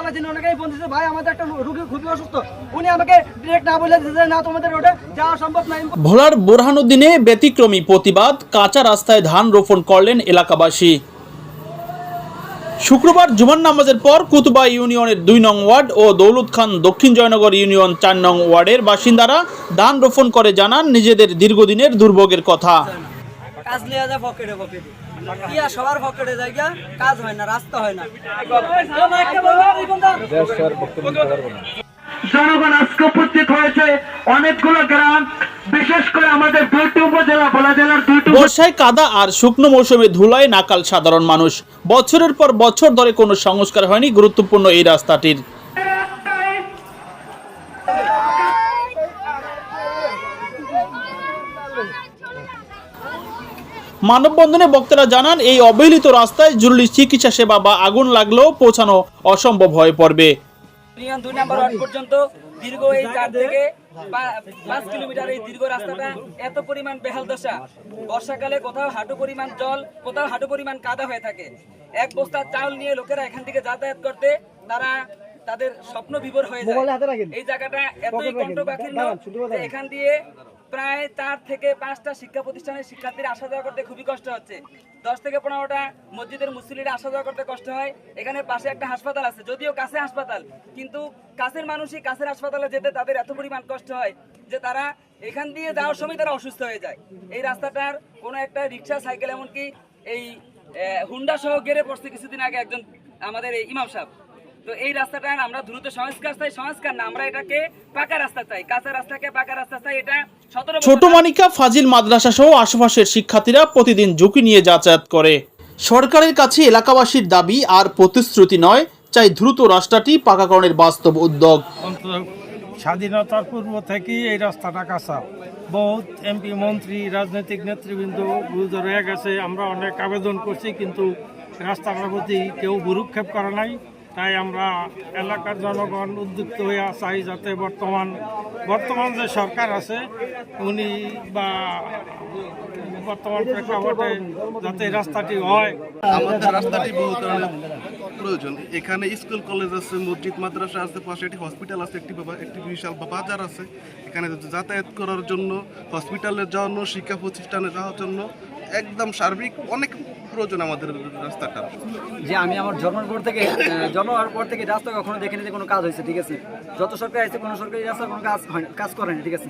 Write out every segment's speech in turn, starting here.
আল্লাহ যিনি ওনাকেই ফোন দিচ্ছে ভাই, আমাদের একটা রুগী খুবই অসুস্থ। উনি আমাকে ডিরেক্ট না বলে দিচ্ছে না, তোমাদের রোডে যাওয়া সম্ভব না। ভোলার বোরহানুদ্দিনে ব্যতিক্রমী প্রতিবাদ, কাঁচা রাস্তায় ধান রোপণ করলেন এলাকাবাসী। শুক্রবার জুমার নামাজের পর কুতুবা ইউনিয়নের দুই নং ওয়ার্ড ও দৌলত খান দক্ষিণ জয়নগর ইউনিয়ন চার নং ওয়ার্ডের বাসিন্দারা ধান রোপণ করে জানান নিজেদের দীর্ঘদিনের দুর্ভোগের কথা। কাজ লিয়ে যায় পকেটে পকেটে। ইয়া সবার পকেটে জায়গা কাজ হয় না রাস্তা হয় না। জনগণ আজকে উপস্থিত হয়েছে অনেকগুলো গ্রাম বিশেষ করে আমাদের দুইটি উপজেলা ভোলা জেলার দুইটি বর্ষায় কাদা আর শুকনো মৌসুমে ধুলায় নাকাল সাধারণ মানুষ। বছরের পর বছর ধরে কোনো সংস্কার হয়নি গুরুত্বপূর্ণ এই রাস্তাটির। মানববন্ধনে বক্তারা জানান এই অবহেলিত রাস্তায় জরুরি চিকিৎসা সেবা বা আগুন লাগলেও পৌঁছানো অসম্ভব হয়ে পড়বে। দুই নাম্বার ওয়ার্ড পর্যন্ত দীর্ঘ এই চার থেকে পাঁচ কিলোমিটার এই দীর্ঘ রাস্তাটা এত পরিমাণ বেহাল দশা। বর্ষাকালে কোথাও হাঁটু পরিমাণ জল কোথাও হাঁটু পরিমাণ কাদা হয়ে থাকে। এক বস্তা চাউল নিয়ে লোকেরা এখান থেকে যাতায়াত করতে তারা তাদের স্বপ্ন বিভোর হয়ে যায়। এই জায়গাটা এতই এখান দিয়ে প্রায় চার থেকে পাঁচটা শিক্ষা প্রতিষ্ঠানের শিক্ষার্থীরা আসা যাওয়া করতে খুবই কষ্ট হচ্ছে। দশ থেকে পনেরোটা মসজিদের মুসলিরা আসা যাওয়া করতে কষ্ট হয়। এখানে পাশে একটা হাসপাতাল আছে, যদিও কাছে হাসপাতাল, কিন্তু কাছের মানুষই কাছের হাসপাতালে যেতে তাদের এত পরিমাণ কষ্ট হয় যে তারা এখান দিয়ে যাওয়ার সময় তারা অসুস্থ হয়ে যায়। এই রাস্তাটার কোনো একটা রিক্সা, সাইকেল, এমনকি এই হুন্ডা সহ গেড়ে পড়ছে কিছুদিন আগে একজন আমাদের এই ইমাম সাহেব। তো এই রাস্তাটা আমরা দ্রুত সংস্কার চাই সংস্কার না আমরা এটাকে পাকা রাস্তা চাই কাঁচা রাস্তাকে পাকা রাস্তা চাই এটা ছোট মানিকা ফাজিল মাদ্রাসা সহ আশেপাশের শিক্ষার্থীরা প্রতিদিন ঝুঁকি নিয়ে যাতায়াত করে। সরকারের কাছে এলাকাবাসীর দাবি আর প্রতিশ্রুতি নয় চাই দ্রুত রাস্তাটি পাকাকরণের বাস্তব উদ্যোগ। অন্তত স্বাধীনতার পূর্ব থেকেই এই রাস্তাটা কাঁচা। বহুত এমপি মন্ত্রী রাজনৈতিক নেতৃবৃন্দ গুরুতর হয়ে গেছে। আমরা অনেক আবেদন করছি কিন্তু রাস্তাটার প্রতি কেউ ভুরুক্ষেপ করে নাই। তাই আমরা এলাকার জনগণ উদ্যুক্ত হয়ে চাই যাতে বর্তমান বর্তমান যে সরকার আছে, উনি বা বর্তমান প্রেক্ষাপটে যাতে রাস্তাটি হয়। আমাদের রাস্তাটি বহু ধরনের প্রয়োজন। এখানে স্কুল, কলেজ আছে, মসজিদ, মাদ্রাসা আছে, পাশে একটি হসপিটাল আছে, একটি একটি বিশাল বাজার আছে। এখানে যাতায়াত করার জন্য হসপিটালে জন্য শিক্ষা প্রতিষ্ঠানে যাওয়ার জন্য একদম সার্বিক অনেক প্রয়োজন আমাদের রাস্তাটা যে আমি আমার জন্মের পর থেকে জন্ম হওয়ার পর থেকে রাস্তা কখনো দেখিনি যে কোনো কাজ হয়েছে, ঠিক আছে? যত সরকার আছে, কোনো সরকারি রাস্তা কোনো কাজ হয় কাজ করেনি ঠিক আছে?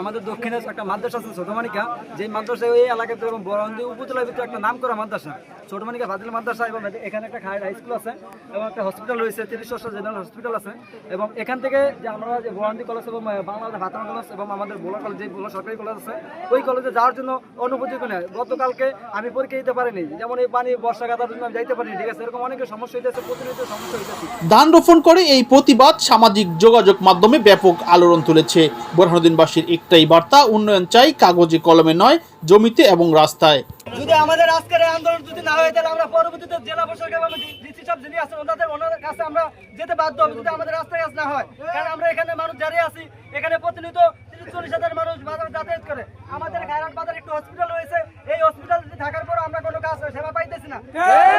আমাদের দক্ষিণে একটা মাদ্রাসা আছে, ছোটমানিকা। যে মাদ্রাসায় ওই এলাকাতে এবং বরন্দি উপজেলার ভিতরে একটা নাম করা মাদ্রাসা। ছোটমানিকা ফাজিল মাদ্রাসা এবং এখানে একটা খায় হাই স্কুল আছে এবং একটা হসপিটাল রয়েছে, তিরিশ জেনারেল হসপিটাল আছে। এবং এখান থেকে যে আমরা যে বরন্দি কলেজ এবং বাংলাদেশ ভাতানা কলেজ এবং আমাদের বোলা কলেজ যে বোলা সরকারি কলেজ আছে, ওই কলেজে যাওয়ার জন্য অনুপযোগী নয় গতকালকে আমি পরীক্ষা দিতে পারিনি। যেমন এই পানি বর্ষা জন্য যাইতে পারিনি ঠিক আছে? এরকম অনেকের সমস্যা হইতেছে প্রতিনিয়ত সমস্যা হইতেছে। ধান রোপণ করে এই প্রতিবাদ সামাজিক যোগাযোগ মাধ্যমে ব্যাপক আলোড়ন তুলেছে। বোরহানুদ্দিনবাসীর একটাই বার্তা উন্নয়ন চাই কাগজে কলমে নয় জমিতে এবং রাস্তায়। যদি আমাদের আজকের আন্দোলন যদি না হয় তাহলে আমরা পরবর্তীতে জেলা প্রশাসক এবং ডিসি সব যিনি আছেন ওনাদের ওনাদের কাছে আমরা যেতে বাধ্য হবে যদি আমাদের রাস্তায় কাজ না হয়। কারণ আমরা এখানে মানুষ দাঁড়িয়ে আছি এখানে প্রতিনিয়ত তিরিশ চল্লিশ হাজার মানুষ বাজারে যাতায়াত করে। আমাদের খায়রাট বাজার একটু হসপিটাল রয়েছে